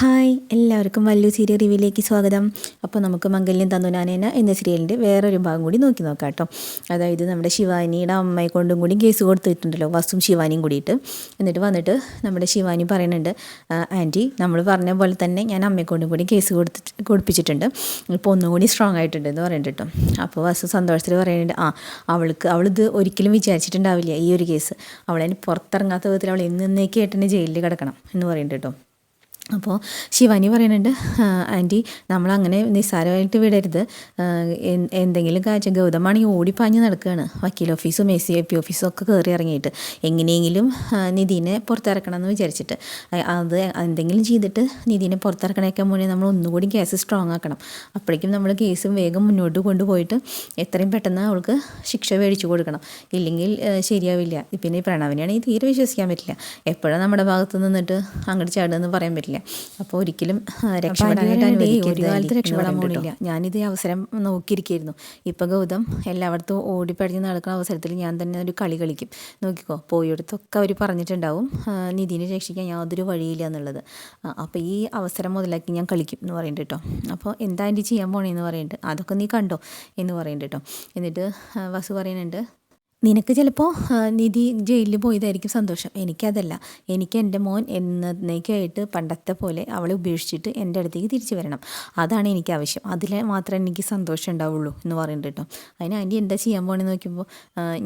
Hi എല്ലാവർക്കും വല്ലു serial റിവ്യൂലേക്ക് സ്വാഗതം. അപ്പോൾ നമുക്ക് മംഗല്യം തന്നുനാനേന എന്ന സീരിയലിന്റെ വേറൊരു ഭാഗം കൂടി നോക്കി നോക്കാം കേട്ടോ. അതായത് നമ്മുടെ ശിവാനിയുടെ അമ്മയെ കൊണ്ടും കൂടി കേസ് കൊടുത്തിട്ടുണ്ടല്ലോ വസും ശിവാനിയും കൂടിയിട്ട്. എന്നിട്ട് വന്നിട്ട് നമ്മുടെ ശിവാനി പറയുന്നുണ്ട് ആന്റി നമ്മൾ പറഞ്ഞ പോലെ തന്നെ ഞാൻ അമ്മയെ കൊണ്ടും കൂടി കേസ് കൊടുത്തിട്ട് കൊടുപ്പിച്ചിട്ടുണ്ട്. ഇപ്പോൾ ഒന്നുകൂടി സ്ട്രോങ് ആയിട്ടുണ്ട് എന്ന് പറയുന്നുണ്ട് കേട്ടോ. അപ്പോൾ വസു സന്തോഷത്തിൽ പറയുന്നുണ്ട് ആ അവൾക്ക് അവളിത് ഒരിക്കലും വിചാരിച്ചിട്ടുണ്ടാവില്ല ഈ ഒരു കേസ്. അവളതിന് പുറത്തിറങ്ങാത്ത വിധത്തിൽ അവൾ എന്നേക്കായിട്ട് തന്നെ ജയിലിൽ കിടക്കണം എന്ന് പറയുന്നുണ്ട് കേട്ടോ. അപ്പോൾ ശിവാനി പറയുന്നുണ്ട് ആന്റി നമ്മളങ്ങനെ നിസ്സാരമായിട്ട് വിടരുത്. എന്തെങ്കിലും കാഴ്ച ഗൗതമാണെങ്കിൽ ഓടിപ്പാഞ്ഞ് നടക്കുകയാണ് വക്കീൽ ഓഫീസും എ സി ഐ പി ഓഫീസും ഒക്കെ കയറി ഇറങ്ങിയിട്ട്. എങ്ങനെയെങ്കിലും നിധിനെ പുറത്തിറക്കണം എന്ന് വിചാരിച്ചിട്ട് അത് എന്തെങ്കിലും ചെയ്തിട്ട് നിധീനെ പുറത്തിറക്കണേക്കാൻ മുന്നേ നമ്മൾ ഒന്നുകൂടി കേസ് സ്ട്രോങ് ആക്കണം. അപ്പോഴേക്കും നമ്മൾ കേസും വേഗം മുന്നോട്ട് കൊണ്ടുപോയിട്ട് എത്രയും പെട്ടെന്ന് അവൾക്ക് ശിക്ഷ മേടിച്ചു കൊടുക്കണം. ഇല്ലെങ്കിൽ ശരിയാവില്ല. പിന്നെ പ്രണവിനെയാണെങ്കിൽ തീരെ വിശ്വസിക്കാൻ പറ്റില്ല. എപ്പോഴാണ് നമ്മുടെ ഭാഗത്ത് നിന്നിട്ട് അങ്ങോട്ട് ചാടുക എന്ന് പറയാൻ പറ്റില്ല. അപ്പോൾ ഒരിക്കലും രക്ഷപ്പെടാനായിട്ട് ഒരു കാലത്ത് രക്ഷപ്പെടാൻ പോണില്ല. ഞാനിത് അവസരം നോക്കിയിരിക്കുകയായിരുന്നു ഇപ്പം ഗൗതം എല്ലായിടത്തും ഓടിപ്പടിഞ്ഞ് നടക്കുന്ന അവസരത്തിൽ ഞാൻ തന്നെ ഒരു കളി കളിക്കും. നോക്കിക്കോ പോയിടത്തൊക്കെ അവർ പറഞ്ഞിട്ടുണ്ടാവും നിധിനെ രക്ഷിക്കാൻ യാതൊരു വഴിയില്ല എന്നുള്ളത്. അപ്പോൾ ഈ അവസരം മുതലാക്കി ഞാൻ കളിക്കും എന്ന് പറയുന്നുണ്ട് കേട്ടോ. അപ്പോൾ എന്താ എന്റെ ചെയ്യാൻ പോണേന്ന് പറയുന്നുണ്ട് അതൊക്കെ നീ കണ്ടോ എന്ന് പറയുന്നുണ്ട് കേട്ടോ. എന്നിട്ട് വസു പറയുന്നുണ്ട് നിനക്ക് ചിലപ്പോൾ നിധി ജയിലിൽ പോയതായിരിക്കും സന്തോഷം. എനിക്കതല്ല. എനിക്ക് എന്റെ മോൻ എന്നേക്കായിട്ട് പണ്ടത്തെ പോലെ അവളെ ഉപേക്ഷിച്ചിട്ട് എന്റെ അടുത്തേക്ക് തിരിച്ചു വരണം. അതാണ് എനിക്ക് ആവശ്യം. അതിൽ മാത്രമേ എനിക്ക് സന്തോഷം ഉണ്ടാവുള്ളൂ എന്ന് പറയുന്നുണ്ട് കേട്ടോ. അതിന് ആന്റി എന്താ ചെയ്യാൻ പോകണമെന്ന് നോക്കിയപ്പോൾ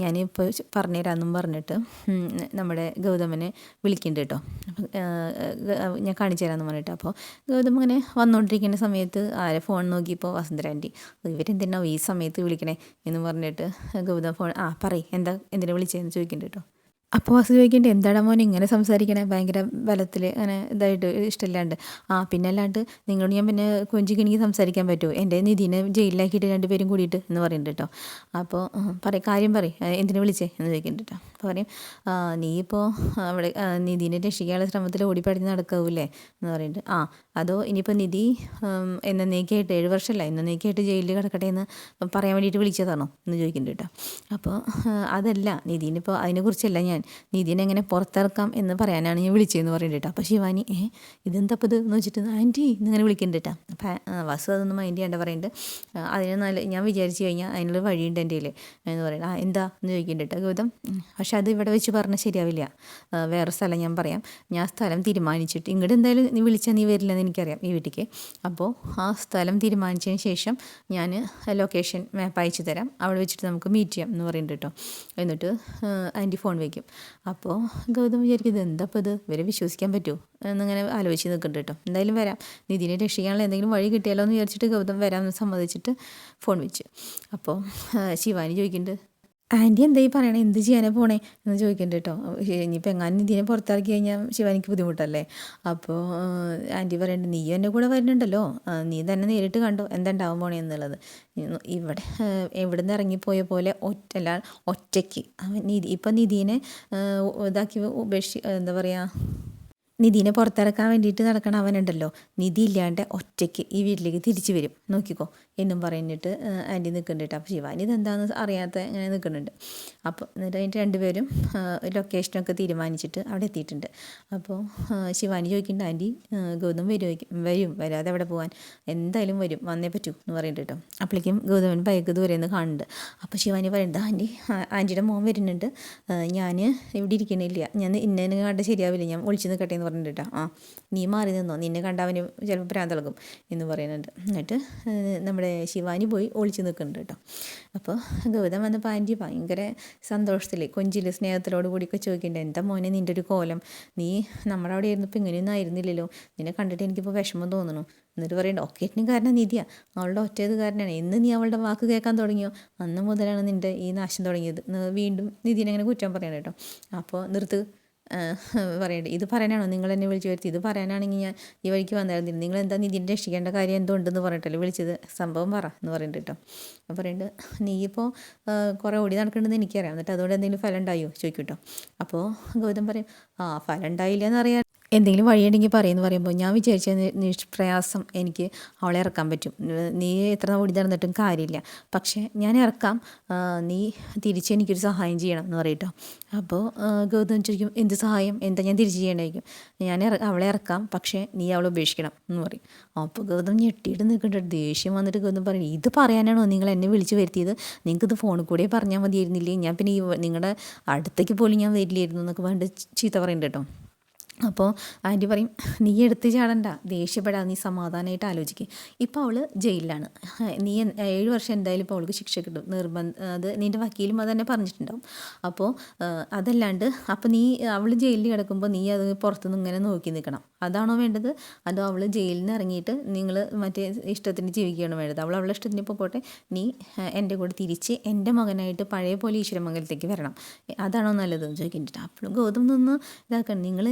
ഞാനിപ്പോൾ പറഞ്ഞുതരാമെന്നും പറഞ്ഞിട്ട് നമ്മുടെ ഗൗതമനെ വിളിക്കുന്നുണ്ട് കേട്ടോ. ഞാൻ കാണിച്ചു തരാമെന്ന് പറഞ്ഞിട്ട്. അപ്പോൾ ഗൗതം അങ്ങനെ വന്നുകൊണ്ടിരിക്കുന്ന സമയത്ത് ആരെ ഫോൺ നോക്കിയപ്പോൾ വസുന്ധര ആന്റി ഇവരെന്തിനാ ഈ സമയത്ത് വിളിക്കണേ? എന്ന് പറഞ്ഞിട്ട് ഗൗതം ഫോൺ ആ പറയ്. എന്താ എന്തിനെ വിളിച്ചതെന്ന് ചോദിക്കുന്നുണ്ട് കേട്ടോ അപ്പോൾ വാസു ചോദിക്കേണ്ടത് എന്താടാ മോൻ ഇങ്ങനെ സംസാരിക്കണേ? ഭയങ്കര ബലത്തിൽ അങ്ങനെ ഇതായിട്ട് ഇഷ്ടമില്ലാണ്ട് ആ പിന്നെ അല്ലാണ്ട് നിങ്ങളോട് ഞാൻ പിന്നെ കൊഞ്ചിക്ക് സംസാരിക്കാൻ പറ്റുമോ എന്റെ നിധിനെ ജയിലിലാക്കിയിട്ട് രണ്ടുപേരും കൂടിയിട്ട് എന്ന് പറയുന്നുണ്ട് കേട്ടോ അപ്പോൾ പറയും കാര്യം പറയും എന്തിനെ വിളിച്ചേ എന്ന് ചോദിക്കുന്നുണ്ട് കേട്ടോ അപ്പോൾ പറയും നീയിപ്പോൾ അവിടെ നിധീനെ രക്ഷിക്കാനുള്ള ശ്രമത്തിൽ ഓടിപ്പടിഞ്ഞ് നടക്കാവൂലേ എന്ന് പറയുന്നുണ്ട് ആ അതോ ഇനിയിപ്പോൾ നിധി എന്നേക്കായിട്ട് ഏഴ് വർഷമല്ല എന്നേക്കായിട്ട് ജയിലിൽ കിടക്കട്ടെ എന്ന് പറയാൻ വേണ്ടിയിട്ട് വിളിച്ചതാണോ? എന്ന് ചോദിക്കുന്നുണ്ട് കേട്ടോ. അപ്പോൾ അതല്ല നിധീനിപ്പോൾ അതിനെക്കുറിച്ചല്ല ഞാൻ. നിധീനെ എങ്ങനെ പുറത്തിറക്കാം എന്ന് പറയാനാണ് ഞാൻ വിളിച്ചതെന്ന് പറയുന്നുണ്ട് കേട്ടോ. അപ്പോൾ ശിവാനി ഏ ഇതെന്തപ്പോൾ ഇത്? എന്ന് വെച്ചിട്ട് ആന്റി എന്നിങ്ങനെ വിളിക്കുന്നുണ്ട് കേട്ടോ. അപ്പം വസു അതൊന്നും മൈൻഡ് ചെയ്യേണ്ട പറയുന്നുണ്ട് അതിനെ നല്ല ഞാൻ വിചാരിച്ചു കഴിഞ്ഞാൽ അതിനുള്ള വഴിയുണ്ട് എന്റെ കയ്യിൽ എന്ന് പറയുന്നത് ആ എന്താ? എന്ന് ചോദിക്കുന്നുണ്ട് കേട്ടോ. ഗൗതം പക്ഷെ അത് ഇവിടെ വെച്ച് പറഞ്ഞാൽ ശരിയാവില്ല. വേറെ സ്ഥലം ഞാൻ പറയാം. ഞാൻ സ്ഥലം തീരുമാനിച്ചിട്ട് ഇങ്ങോട്ട് എന്തായാലും നീ വിളിച്ചാൽ നീ വരില്ലെന്ന് എനിക്കറിയാം ഈ വീട്ടിലേക്ക് അപ്പോൾ ആ സ്ഥലം തീരുമാനിച്ചതിന് ശേഷം ഞാൻ ലൊക്കേഷൻ മാപ്പ് അയച്ചു തരാം. അവിടെ വെച്ചിട്ട് നമുക്ക് മീറ്റ് ചെയ്യാം എന്ന് പറയുന്നുണ്ട് കേട്ടോ എന്നിട്ട് ആന്റി ഫോൺ വയ്ക്കും അപ്പോൾ ഗൗതം വിചാരിക്കും ഇത് എന്താ ഇപ്പോൾ ഇത്? ഇവരെ വിശ്വസിക്കാൻ പറ്റുമോ എന്നിങ്ങനെ ആലോചിച്ച് നിൽക്കുന്നുണ്ട് കേട്ടോ എന്തായാലും വരാം. നിധിനെ രക്ഷിക്കാനുള്ള എന്തെങ്കിലും വഴി കിട്ടിയാലോ എന്ന് വിചാരിച്ചിട്ട് ഗൗതം വരാമെന്ന് സമ്മതിച്ചിട്ട് ഫോൺ വെച്ചു. അപ്പോൾ ശിവാനി ചോദിക്കുന്നുണ്ട് ആന്റി എന്താ ഈ പറയണേ? എന്ത് ചെയ്യാനാ പോണേ? എന്ന് ചോദിക്കുന്നുണ്ട് കേട്ടോ. ഇനിയിപ്പോൾ എങ്ങാനും ഇതിനെ പുറത്താക്കി കഴിഞ്ഞാൽ ശിവാനിക്ക് ബുദ്ധിമുട്ടല്ലേ? അപ്പോൾ ആന്റി പറയുന്നുണ്ട് നീ എന്റെ കൂടെ വരുന്നുണ്ടല്ലോ. നീ തന്നെ നേരിട്ട് കണ്ടോ? എന്താ പോണേ എന്നുള്ളത്. ഇവിടെ എവിടെ നിന്ന് ഇറങ്ങിപ്പോയ പോലെ ഒറ്റ അല്ല ഒറ്റയ്ക്ക്. അവൻ നിധി ഇപ്പം നിധീനെ ഇതാക്കി ഉപേക്ഷി എന്താ പറയുക നിധിനെ പുറത്തിറക്കാൻ വേണ്ടിയിട്ട് നടക്കണ അവനുണ്ടല്ലോ. നിധി ഇല്ലാണ്ട് ഒറ്റയ്ക്ക് ഈ വീട്ടിലേക്ക് തിരിച്ചു വരും. നോക്കിക്കോ. എന്നും പറഞ്ഞിട്ട് ആന്റി നിൽക്കുന്നുണ്ട് അപ്പോൾ ശിവാനി ഇതെന്താണെന്ന് അറിയാത്ത ഇങ്ങനെ നിൽക്കുന്നുണ്ട്. അപ്പോൾ എന്നിട്ട് അതിന്റെ രണ്ടുപേരും ലൊക്കേഷനൊക്കെ തീരുമാനിച്ചിട്ട് അവിടെ എത്തിയിട്ടുണ്ട്. അപ്പോൾ ശിവാനി ചോദിക്കുന്നുണ്ട് ആന്റി ഗൗതം വരും വരും വരാതെ അവിടെ പോകാൻ എന്തായാലും വരും വന്നേ പറ്റൂ എന്ന് പറയുന്നുണ്ട് കേട്ടോ. അപ്പോഴേക്കും ഗൗതമൻ ബൈക്ക് ദൂരെ നിന്ന് കാണുന്നുണ്ട്. അപ്പോൾ ശിവാനി പറയുന്നുണ്ട് ആന്റി ആന്റിയുടെ മോൻ വരുന്നുണ്ട്. ഞാൻ ഇവിടെ ഇരിക്കണില്ല. ഞാൻ ഇന്നെ കണ്ട ശരിയാവില്ല. ഞാൻ ഒളിച്ചു നിൽക്കട്ടെ എന്ന് കേട്ടോ. ആ നീ മാറി നിന്നോ. നിന്നെ കണ്ട അവന് ചിലപ്പോൾ പ്രാന്തളകും എന്ന് പറയുന്നുണ്ട്. എന്നിട്ട് ആ, നമ്മുടെ ശിവാനി പോയി ഒളിച്ചു നിൽക്കുന്നുണ്ട് കേട്ടോ. അപ്പോൾ ഗൗതം വന്നപ്പോൾ ആന്റി ഭയങ്കര സന്തോഷത്തിൽ കൊഞ്ചിൽ സ്നേഹത്തിലോട് കൂടിയൊക്കെ ചോദിക്കുന്നുണ്ട് എന്താ മോനെ നിന്റെ ഒരു കോലം? നീ നമ്മുടെ അവിടെ ഇരുന്നപ്പോൾ ഇങ്ങനെയൊന്നും ആയിരുന്നില്ലല്ലോ. നിന്നെ കണ്ടിട്ട് എനിക്കിപ്പോൾ വിഷമം തോന്നുന്നു. എന്നിട്ട് പറയണ്ട ഒക്കേറ്റിനും കാരണം നിധിയ. അവളുടെ ഒറ്റത് കാരണമാണ് എന്ന് നീ അവളുടെ വാക്ക് കേൾക്കാൻ തുടങ്ങിയോ? അന്ന് മുതലാണ് നിന്റെ ഈ നാശം തുടങ്ങിയത്. വീണ്ടും നിധിനെ അങ്ങനെ കുറ്റം പറയണം കേട്ടോ. അപ്പോൾ നിർത്ത്. പറയണ്ടേ? ഇത് പറയാനാണോ? നിങ്ങൾ എന്നെ വിളിച്ചു വരുത്തി. ഇത് പറയാനാണെങ്കിൽ ഞാൻ ഈ വഴിക്ക് വന്നായിരുന്നില്ല നിങ്ങൾ എന്താ നിധിനെ രക്ഷിക്കേണ്ട കാര്യം എന്തോ ഉണ്ടെന്ന് പറഞ്ഞിട്ടല്ലേ വിളിച്ചത്? സംഭവം പറ എന്ന് പറയുന്നുണ്ട് കേട്ടോ. അപ്പോൾ പറയുന്നുണ്ട് നീ ഇപ്പോൾ കുറേ ഓടി നടക്കേണ്ടതെന്ന് എനിക്കറിയാം. എന്നിട്ട് അതുകൊണ്ട് എന്തെങ്കിലും ഫലം ഉണ്ടായോ? ചോദിക്കും കേട്ടോ. അപ്പോൾ ഗൗതം പറയും ആ ഫലം ഉണ്ടായില്ല എന്നറിയാൻ എന്തെങ്കിലും വഴിയുണ്ടെങ്കിൽ പറയുമെന്ന് പറയുമ്പോൾ ഞാൻ വിചാരിച്ച നിഷ്പ്രയാസം എനിക്ക് അവളെ ഇറക്കാൻ പറ്റും. നീ എത്ര ഓടി നടന്നിട്ടും കാര്യമില്ല. പക്ഷേ ഞാൻ ഇറക്കാം. നീ തിരിച്ച് എനിക്കൊരു സഹായം ചെയ്യണം എന്ന് പറയട്ടോ അപ്പോൾ ഗൗതം ചോദിക്കും എന്ത് സഹായം? എന്താ ഞാൻ തിരിച്ച് ചെയ്യണമായിരിക്കും ഞാൻ അവളെ ഇറക്കാം. പക്ഷേ നീ അവളെ ഉപേക്ഷിക്കണം എന്ന് പറയും. അപ്പോൾ ഗൗതം ഞെട്ടിയിട്ട് നിൽക്കുന്നുണ്ട്. ദേഷ്യം വന്നിട്ട് ഗൗതം പറയും ഇത് പറയാനാണോ നിങ്ങൾ എന്നെ വിളിച്ച് വരുത്തിയത്? നിങ്ങൾക്കിത് ഫോണിൽ കൂടെ പറഞ്ഞാൽ മതിയായിരുന്നില്ലേ? ഞാൻ പിന്നെ ഈ നിങ്ങളുടെ അടുത്തേക്ക് പോലും ഞാൻ വരില്ലായിരുന്നു എന്നൊക്കെ പറഞ്ഞിട്ട് ചീത്ത പറയുന്നുണ്ട് കേട്ടോ അപ്പോൾ ആന്റി പറയും നീ എടുത്ത് ചാടണ്ട ദേഷ്യപ്പെടാ നീ സമാധാനമായിട്ട് ആലോചിക്കുക ഇപ്പോൾ അവൾ ജയിലിലാണ്. നീ ഏഴ് വർഷം എന്തായാലും ഇപ്പോൾ അവൾക്ക് ശിക്ഷ കിട്ടും. നിർബന്ധ അത് നിന്റെ വക്കീലും അത് തന്നെ പറഞ്ഞിട്ടുണ്ടാവും. അപ്പോൾ അതല്ലാണ്ട് അപ്പോൾ നീ അവൾ ജയിലിൽ കിടക്കുമ്പോൾ നീ അത് പുറത്തുനിന്ന് ഇങ്ങനെ നോക്കി നിൽക്കണം അതാണോ വേണ്ടത്? അതോ അവൾ ജയിലിൽ നിന്ന് ഇറങ്ങിയിട്ട് നിങ്ങൾ മറ്റേ ഇഷ്ടത്തിന് ജീവിക്കുകയാണ് വേണ്ടത്? അവൾ അവളുടെ ഇഷ്ടത്തിന് പോട്ടെ. നീ എന്റെ കൂടെ തിരിച്ച് എന്റെ മകനായിട്ട് പഴയ പോലെ ഈശ്വരമംഗലത്തേക്ക് വരണം. അതാണോ നല്ലതെന്ന് ചോദിക്കുന്നുണ്ട് അപ്പോഴും ഗൗതം നിന്ന് ഇതാക്കണം. നിങ്ങൾ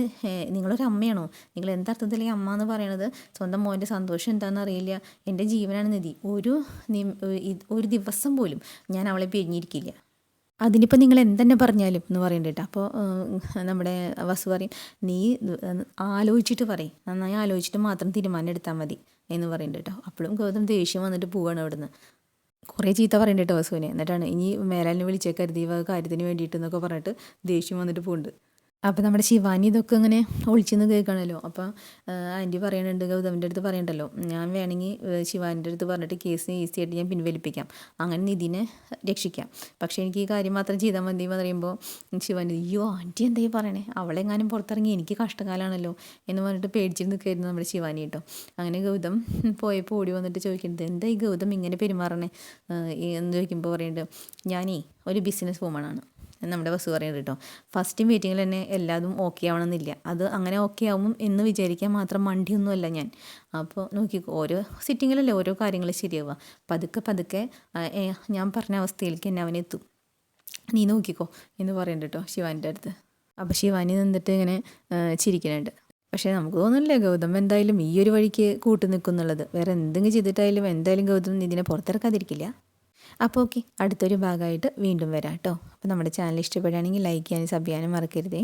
നിങ്ങളൊരു അമ്മയാണോ? നിങ്ങൾ എന്തർത്ഥത്തിൽ ഈ അമ്മ എന്ന് പറയണത്? സ്വന്തം മോന്റെ സന്തോഷം എന്താണെന്ന് അറിയില്ല. എന്റെ ജീവനാണ് നിധി. ഒരു ഒരു ദിവസം പോലും ഞാൻ അവളെ പിരിഞ്ഞിരിക്കില്ല. അതിനിപ്പോൾ നിങ്ങൾ എന്തെന്നെ പറഞ്ഞാലും എന്ന് പറയുന്നുണ്ട് അപ്പോൾ നമ്മുടെ വസു പറയും നീ ആലോചിച്ചിട്ട് പറയും. നന്നായി ആലോചിച്ചിട്ട് മാത്രം തീരുമാനം എടുത്താൽ മതി എന്ന് പറയുന്നുണ്ട് കേട്ടോ അപ്പോഴും ഗൗതം ദേഷ്യം വന്നിട്ട് പോവാണ് അവിടുന്ന്. കുറേ ചീത്ത പറയുന്നുണ്ട് കേട്ടോ വസുവിനെ. എന്നിട്ടാണ് ഇനി മേലാലിനെ വിളിച്ചേക്കരുത് ഈ കാര്യത്തിന് വേണ്ടിയിട്ട് എന്നൊക്കെ പറഞ്ഞിട്ട് ദേഷ്യം വന്നിട്ട് പോകുന്നുണ്ട് അപ്പോൾ നമ്മുടെ ശിവാനി ഇതൊക്കെ ഇങ്ങനെ ഒളിച്ചെന്ന് കേൾക്കണമല്ലോ അപ്പോൾ ആന്റി പറയണുണ്ട് ഗൗതമിന്റെ അടുത്ത് പറയണ്ടല്ലോ. ഞാൻ വേണമെങ്കിൽ ശിവാനിന്റെ അടുത്ത് പറഞ്ഞിട്ട് കേസ് ഈസി ആയിട്ട് ഞാൻ പിൻവലിപ്പിക്കാം. അങ്ങനെ നിധിനെ രക്ഷിക്കാം. പക്ഷേ എനിക്ക് ഈ കാര്യം മാത്രം ചെയ്താൽ മതി എന്ന് പറയുമ്പോൾ ശിവാനി അയ്യോ ആന്റി എന്തായി പറയണേ? അവളെങ്ങാനും പുറത്തിറങ്ങി എനിക്ക് കഷ്ടകാലമാണല്ലോ എന്ന് പറഞ്ഞിട്ട് പേടിച്ചിട്ട് നിൽക്കായിരുന്നു നമ്മുടെ ശിവാനി കേട്ടോ. അങ്ങനെ ഗൗതം പോയപ്പോൾ ഓടി വന്നിട്ട് ചോദിക്കുന്നത് എന്താ ഈ ഗൗതം ഇങ്ങനെ പെരുമാറണേ? എന്ന് ചോദിക്കുമ്പോൾ പറയുന്നുണ്ട് ഞാനേ ഒരു ബിസിനസ് വുമണാണ് നമ്മുടെ ബസ് പറയുന്നത് കേട്ടോ. ഫസ്റ്റ് മീറ്റിങ്ങിൽ തന്നെ എല്ലാതും ഓക്കെ ആവണമെന്നില്ല. അത് അങ്ങനെ ഓക്കെ ആവും എന്ന് വിചാരിക്കാൻ മാത്രം മണ്ടിയൊന്നുമല്ല ഞാൻ. അപ്പോൾ നോക്കിക്കോ ഓരോ സിറ്റിങ്ങിലല്ലേ ഓരോ കാര്യങ്ങൾ ശരിയാവുക. പതുക്കെ പതുക്കെ ഞാൻ പറഞ്ഞ അവസ്ഥയിലേക്ക് തന്നെ അവനെത്തും നീ നോക്കിക്കോ എന്ന് പറയുന്നുണ്ട് കേട്ടോ ശിവാനിന്റെ അടുത്ത്. അപ്പോൾ ശിവാനി നിന്നിട്ട് ഇങ്ങനെ ചിരിക്കുന്നുണ്ട്. പക്ഷേ നമുക്ക് തോന്നുന്നില്ല ഗൗതം എന്തായാലും ഈ ഒരു വഴിക്ക് കൂട്ടു നിൽക്കുന്നുള്ളത് വേറെ എന്തെങ്കിലും ചെയ്തിട്ടായാലും എന്തായാലും ഗൗതം ഇതിനെ പുറത്തിറക്കാതിരിക്കില്ല. അപ്പോൾ ഓക്കെ അടുത്തൊരു ഭാഗമായിട്ട് വീണ്ടും വരാം കേട്ടോ. അപ്പോൾ നമ്മുടെ ചാനൽ ഇഷ്ടപ്പെടുകയാണെങ്കിൽ ലൈക്ക് ചെയ്യാനും സബ് ചെയ്യാനും മറക്കരുതേ.